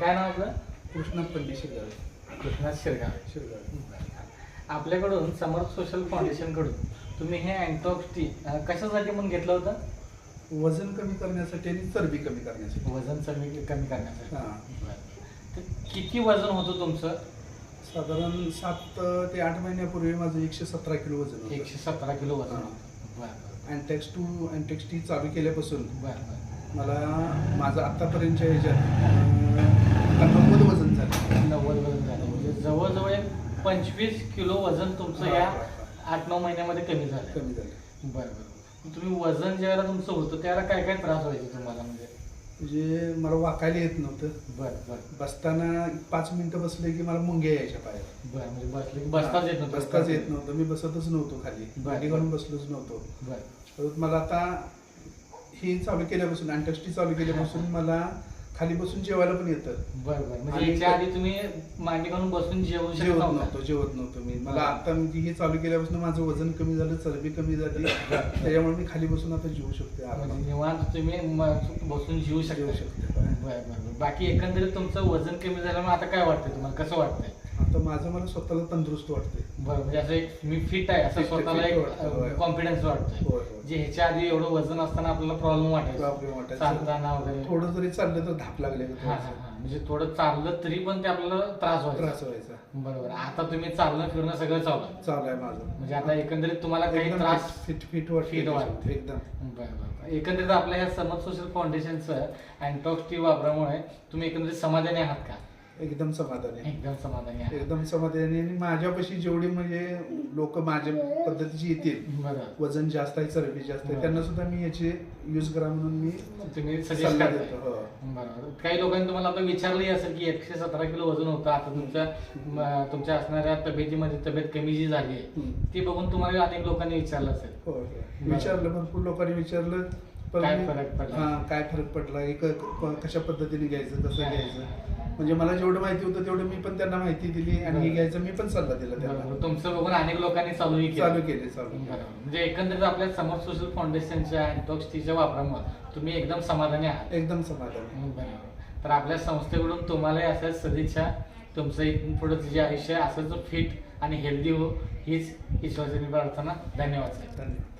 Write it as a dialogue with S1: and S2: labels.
S1: काय नाव आपलं?
S2: कृष्णा पंडित शिरगावे.
S1: कृष्णा शिरगाव.
S2: शिरगावे.
S1: आपल्याकडून समर्थ सोशल फाउंडेशनकडून तुम्ही हे अँटॉक्स टी अं, कशासाठी म्हणून घेतलं होतं?
S2: वजन कमी करण्यासाठी आणि चरबी कमी करण्यासाठी.
S1: वजन कमी कमी करण्यासाठी.
S2: हां.
S1: बरं. तर किती वजन होतं तुमचं?
S2: साधारण सात ते आठ महिन्यापूर्वी माझं एकशे सतरा किलो वजन
S1: एकशे सतरा किलो वजन. होतं. बरं
S2: अँटेक्स टू अँटेक्स टी चालू केल्यापासून मला माझं आत्तापर्यंतच्या ह्याच्यात अं, नव्वद वजन झालं.
S1: नव्वद वजन झालं. म्हणजे जवळजवळ एक पंचवीस किलो वजन तुमचं या आठ नऊ महिन्यामध्ये कमी झालं.
S2: कमी झालं.
S1: बरं बरं. तुम्ही वजन ज्यावेळेला तुमचं होतं त्यावेळेला काय काय त्रास व्हायचे तुम्हाला म्हणजे?
S2: म्हणजे मला वाकायला येत नव्हतं.
S1: बरं बरं.
S2: बसताना पाच मिनिटं बसले की मला मुंग्या यायच्या पायाला
S1: बरं म्हणजे बसले की बसताच येत नव्हतं
S2: बसताच येत नव्हतं. मी बसतच नव्हतो खाली.
S1: बरं.
S2: गाडी घालून बसलोच नव्हतो.
S1: बरं.
S2: परत मला आता हे चालू केल्यापासून अँटस्टी चालू केल्यापासून मला खाली बसून जेवायला पण येतं
S1: बरं बरं. म्हणजे
S2: आणि
S1: याच्या आधी तुम्ही मांडी घालून बसून जेवू शकत
S2: जेवत
S1: नव्हता.
S2: नव्हतो जेवत नव्हतो मी. मला. आता म्हणजे हे चालू केल्यापासून माझं वजन कमी झालं चरबी कमी झाली. त्याच्यामुळे मी खाली बसून आता जेवू शकते
S1: म्हणजे. निवांत तुम्ही म- बसून जेवू
S2: जेवू
S1: शकता.
S2: शकते
S1: बरं बरं बरं. बाकी एकंदरीत तुमचं वजन कमी झाल्यामुळे आता काय वाटतंय तुम्हाला? कसं वाटतंय?
S2: आता माझं मला स्वतःला तंदुरुस्त वाटते
S1: बरं म्हणजे असं एक मी फिट आहे असं
S2: Fit-
S1: स्वतःला
S2: fit
S1: एक
S2: वाटतं, होय.
S1: कॉन्फिडन्स वाटतोय.
S2: होय, होय.
S1: जे ह्याच्या आधी एवढं वजन असताना आपल्याला प्रॉब्लेम वाटायचा.
S2: प्रॉब्लेम वाटायचा.
S1: चालताना वगैरे.
S2: थोडं जरी चाललं तर धाप लागले
S1: हा हा हा. म्हणजे थोडं चाललं तरी पण ते आपल्याला त्रास
S2: त्रास
S1: व्हायचा.
S2: व्हायचा
S1: बरोबर. आता तुम्ही चालणं फिरणं सगळं चालू आहे.
S2: चालू आहे माझं.
S1: म्हणजे आता एकंदरीत तुम्हाला काही
S2: एकदम
S1: त्रास
S2: फिट फिट वाटते
S1: fit वाटते.
S2: एकदम.
S1: बरं बरं बरं. एकंदरीत आपल्या या समज सोशल फाउंडेशनचं अँटॉक्स टी वापरामुळे तुम्ही एकंदरीत समाधानी आहात का?
S2: एकदम समाधानी आहे.
S1: एकदम समाधानी आहात
S2: एकदम समाधानी आणि माझ्यापाशी जेवढी म्हणजे लोक माझ्या पद्धतीची येतील
S1: बरं
S2: वजन जास्त आहे चरबी जास्त आहे. त्यांना सुद्धा मी याचे यूज करा म्हणून मी
S1: तुम्ही सजेस्ट
S2: सल्ला
S1: करताय
S2: देतो हो.
S1: बरोबर काही लोकांनी तुम्हाला आता विचारलंही असेल की एकशे सतरा किलो वजन होतं आता तुमच्या म, तुमच्या असणाऱ्या तब्येतीमध्ये तब्येत कमी जी झाली आहे
S2: हम्म.
S1: ती बघून तुम्हाला अनेक लोकांनी विचारलं असेल
S2: हो, हो. विचारलं भरपूर लोकांनी विचारलं पण
S1: काय
S2: मी-
S1: फरक पडला?
S2: हा काय फरक पडला एक क- कशा पद्धतीने घ्यायचं कसं. घ्यायचं म्हणजे मला जेवढं माहिती होतं तेवढं मी पण त्यांना माहिती दिली आणि हे. घ्यायचं मी पण सल्ला दिला
S1: बरोबर.
S2: त्यांना
S1: तुमचं बघून अनेक लोकांनी चालूही केलं
S2: चालू केले चालू केले.
S1: बरोबर. म्हणजे एकंदरीत आपल्या समर सोशल फाउंडेशनच्या अँटॉक्स टीच्या वापरामुळे तुम्ही एकदम समाधानी आहात
S2: एकदम समाधान
S1: बरोबर. तर आपल्या संस्थेकडून तुम्हाला अशाच सदिच्छा तुमचं इथून पुढे जे आयुष्य असंच फिट आणि हेल्दी हो हीच ईश्वरचरणी प्रार्थना धन्यवाद साहेब
S2: धन्यवाद